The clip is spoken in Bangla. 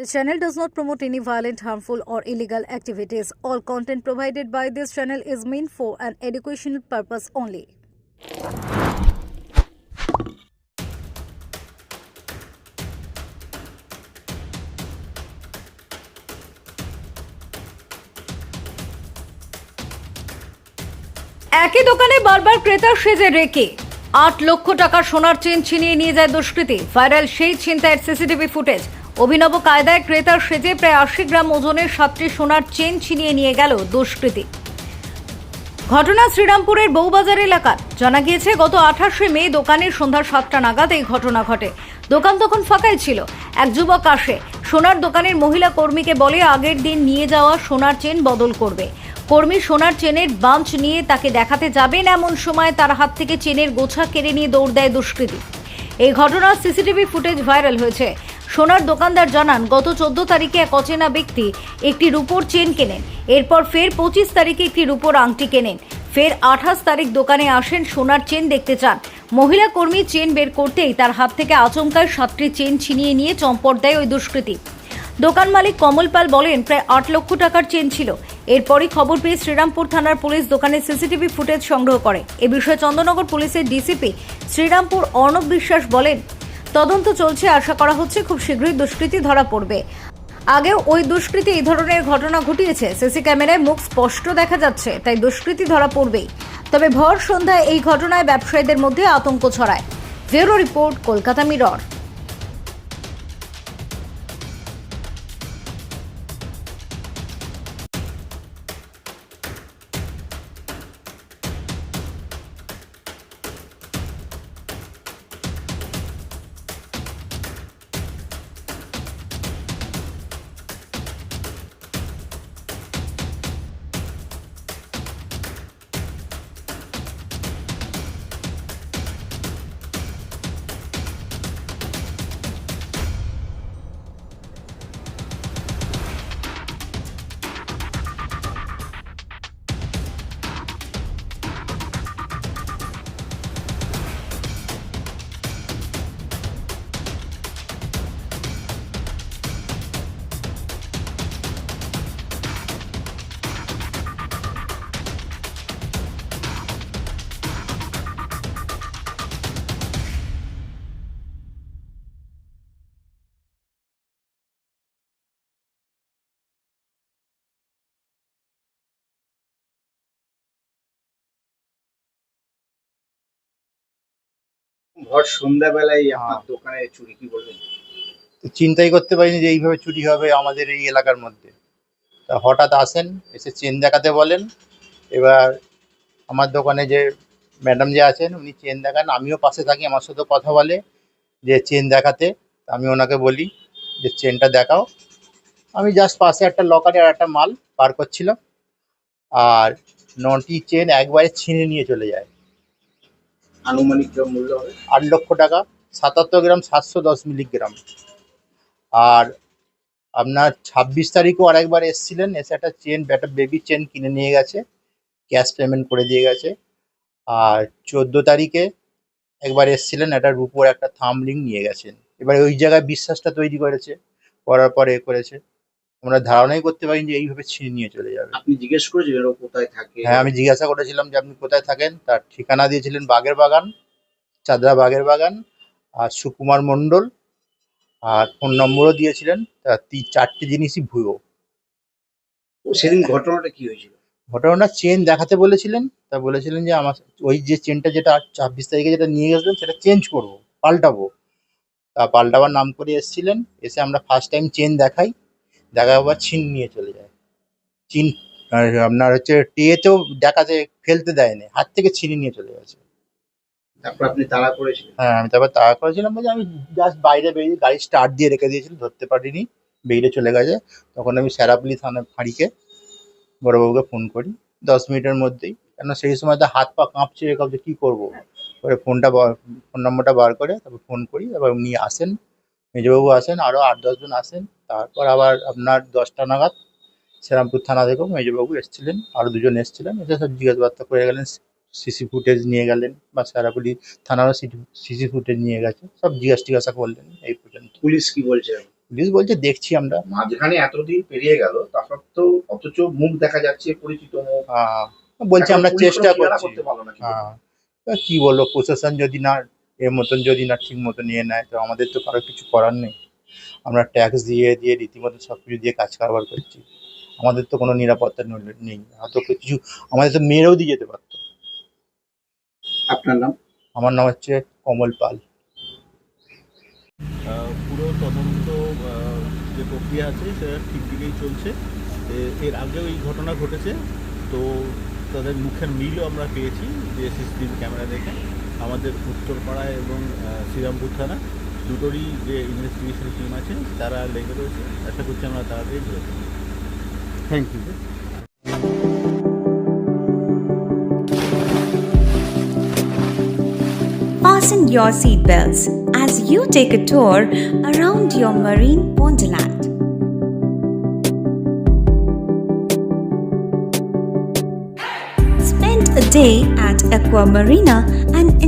This channel does not promote any violent, harmful, or illegal activities. All content provided by this channel is meant for an educational purpose only. একই দোকানে বারবার ক্রেতার সেজে রেখে আট লক্ষ টাকার সোনার চেন ছিনিয়ে নিয়ে যায় দুষ্কৃতী ভাইরাল সেই ছিনতাইয়ের সিসিটিভি ফুটেজ অভিনব কায়দায় ক্রেতার সেজে প্রায় আশি গ্রাম ওজনের সাতটি সোনার চেন ছিনিয়ে নিয়ে গেল দুষ্কৃতী। ঘটনা শ্রীরামপুরের বউবাজার এলাকার। জানা গিয়েছে, গত আঠাশে মে দোকানের সন্ধ্যা সাতটা নাগাদ এই ঘটনা ঘটে। দোকান তখন ফাঁকাই ছিল। এক যুবক আসে। সোনার দোকানের মহিলা কর্মীকে বলে, আগের দিন নিয়ে যাওয়া সোনার চেন বদল করবে। কর্মী সোনার চেনের বাঞ্চ নিয়ে তাকে দেখাতে যাবেন এমন সময় তার হাত থেকে চেনের গোছা কেড়ে নিয়ে দৌড় দেয় দুষ্কৃতী। এই ঘটনার সিসিটিভি ফুটেজ ভাইরাল হয়েছে। সোনার দোকানদার জানান, গত চোদ্দ তারিখে এক অচেনা ব্যক্তি একটি রূপোর চেন কেনেন। এরপর ফের পঁচিশ তারিখে একটি রূপোর আংটি কেনেন। ফের আঠাশ তারিখ দোকানে আসেন, সোনার চেন দেখতে চান। মহিলা কর্মী চেন বের করতেই তার হাত থেকে আচমকায় সাতটি চেন ছিনিয়ে নিয়ে চম্পট দেয় ওই দুষ্কৃতী। দোকান মালিক কমল পাল বলেন, প্রায় আট লক্ষ টাকার চেন ছিল। এরপরই খবর পেয়ে শ্রীরামপুর থানার পুলিশ দোকানের সিসিটিভি ফুটেজ সংগ্রহ করে। এ বিষয়ে চন্দ্রনগর পুলিশের ডিসিপি শ্রীরামপুর অর্ণব বিশ্বাস বলেন তদন্ত চলছে, আশা করা হচ্ছে খুব শীঘ্রই দুষ্কৃতী ধরা পড়বে। আগেও ওই দুষ্কৃতী এই ধরনের ঘটনা ঘটিয়েছে। সিসি ক্যামেরায় মুখ স্পষ্ট দেখা যাচ্ছে, তাই দুষ্কৃতী ধরা পড়বেই। তবে ভর সন্ধ্যায় এই ঘটনায় ব্যবসায়ীদের মধ্যে আতঙ্ক ছড়ায়। Bureau report, Kolkata Mirror. ভর সন্ধ্যাবেলায় আপনার দোকানে চুরি, কি বলবেন? চিন্তাই করতে পারিনি যে এইভাবে চুরি হবে আমাদের এই এলাকার মধ্যে। তা হঠাৎ আসেন, এসে চেন দেখাতে বলেন। এবার আমার দোকানে যে ম্যাডাম যে আছেন, উনি চেন দেখান। আমিও পাশে থাকি, আমার সাথে কথা বলে যে চেন দেখাতে। আমি ওনাকে বলি যে, চেনটা দেখাও। আমি জাস্ট পাশে একটা লকারে আর একটা মাল পার করছিলাম। আর নটি চেন একবারে ছিঁড়ে নিয়ে চলে যায়। আনুমানিক মূল্য হবে? আট লক্ষ টাকা, সাতাত্তর গ্রাম, সাতশো দশ মিলিগ্রাম। আর আপনার ছাব্বিশ তারিখও আরেকবার এসেছিলেন, এসে একটা চেন একটা বেবি চেন কিনে নিয়ে গেছে ক্যাশ পেমেন্ট করে দিয়ে গেছে। আর চোদ্দ তারিখে একবার এসেছিলেন, একটা রুপোর একটা থামলিং নিয়ে গেছেন। এবার ওই জায়গায় বিশ্বাসটা তৈরি করেছে, করার পরে এ করেছে। আমরা ধারণাই করতে পারিনি যে এইভাবে ছিনিয়ে নিয়ে চলে যাবে। আপনি জিজ্ঞেস করেছিলেন ও কোথায় থাকে? হ্যাঁ আমি জিজ্ঞাসা করেছিলাম যে আপনি কোথায় থাকেন? তার ঠিকানা দিয়েছিলেন বাগের বাগান চাদরা বাগের বাগান আর সুকুমার মণ্ডল আর ফোন নম্বরও দিয়েছিলেন। তা তিন চারটে জিনিসই ভুয়ো। সেদিন ঘটনাটা কি হয়েছিল? ঘটনাটা চেন দেখাতে বলেছিলেন। তা বলেছিলেন যে আমার ওই যে চেনটা যেটা ছাব্বিশ তারিখে যেটা নিয়ে গেছিলেন সেটা চেঞ্জ করব পাল্টাবো। তা পাল্টাবার নাম করে এসেছিলেন। এসে আমরা ফার্স্ট টাইম চেন দেখাই। দেখাবার আবার ছিন নিয়ে চলে যায়। চিন আর আপনার হচ্ছে টেতেও দেখাতে ফেলতে দেয়নি। হাত থেকে ছিনে নিয়ে চলে গেছে। তারপর আপনি তাড়া করেছিলেন? হ্যাঁ আমি তারপর তাড়া করেছিলাম বলছি আমি জাস্ট বাইরে বেরিয়ে গাড়ি স্টার্ট দিয়ে রেখে দিয়েছিলাম ধরতে পারিনি। বেরিয়ে চলে গেছে। তখন আমি স্যারাপুলি থানা ফাঁড়িকে বড়বাবুকে ফোন করি। দশ মিনিটের মধ্যেই। কেন সেই সময় তো হাত পা কাঁপছে কাঁপছে কী করব? পরে ফোনটা ফোন নম্বরটা বার করে তারপর ফোন করি তারপর উনি আসেন। মেজবাবু আসেন আরও আট দশজন আসেন। তারপর আবার আপনার দশটা নাগাদ শ্রীরামপুর থানা থেকেও মেজবাবু এসেছিলেন আরও দুজন এসেছিলেন। এসে সব জিজ্ঞাসাবার্তা করে গেলেন সিসি ফুটেজ নিয়ে গেলেন বা সারাপুলি থানারও সিসি ফুটেজ নিয়ে গেছে সব জিজ্ঞাসা টিজ্ঞাসা করলেন এই পর্যন্ত। পুলিশ কি বলছে? পুলিশ বলছে দেখছি আমরা। মাঝখানে এতদিন পেরিয়ে গেল তা সত্ত্বেও অথচ মুখ দেখা যাচ্ছে পরিচিত মুখ। বলছে আমরা চেষ্টা করছি। হ্যাঁ কি বলব প্রশাসন যদি না এর মতন যদি না ঠিক মতো নিয়ে নেয় তো আমাদের তো কারও কিছু করার নেই। আমরা ট্যাক্স দিয়ে দিয়ে রীতিমতো সব কিছু দিয়ে কাজ কারবার করছি। আমাদের তো কোনো নিরাপত্তা নই- নেই। হয়তো কিছু আমাদের তো মেয়েরাও দিয়ে যেতে পারতো। আপনার নাম? আমার নাম হচ্ছে কমল পাল। আহ, পুরো তদন্ত আহ, যে প্রক্রিয়া আছে সেটা ঠিক দিকেই চলছে। এর আগেও এই ঘটনা ঘটেছে। তো তাদের মুখের মিলও আমরা পেয়েছি যে সিসিটিভি ক্যামেরা দেখে। আমাদের উত্তরপাড়া এবং আহ, শ্রীরামপুর থানা দুটোরই যে ইনভেস্টিগেশন টিম আছে তারা লেগে রয়েছে আশা করছি আমরা তাড়াতাড়ি ধরে ফেলবো। Thank you Fasten your seatbelts as you take a tour around your marine wonderland. Spend a day at Aqua Marina and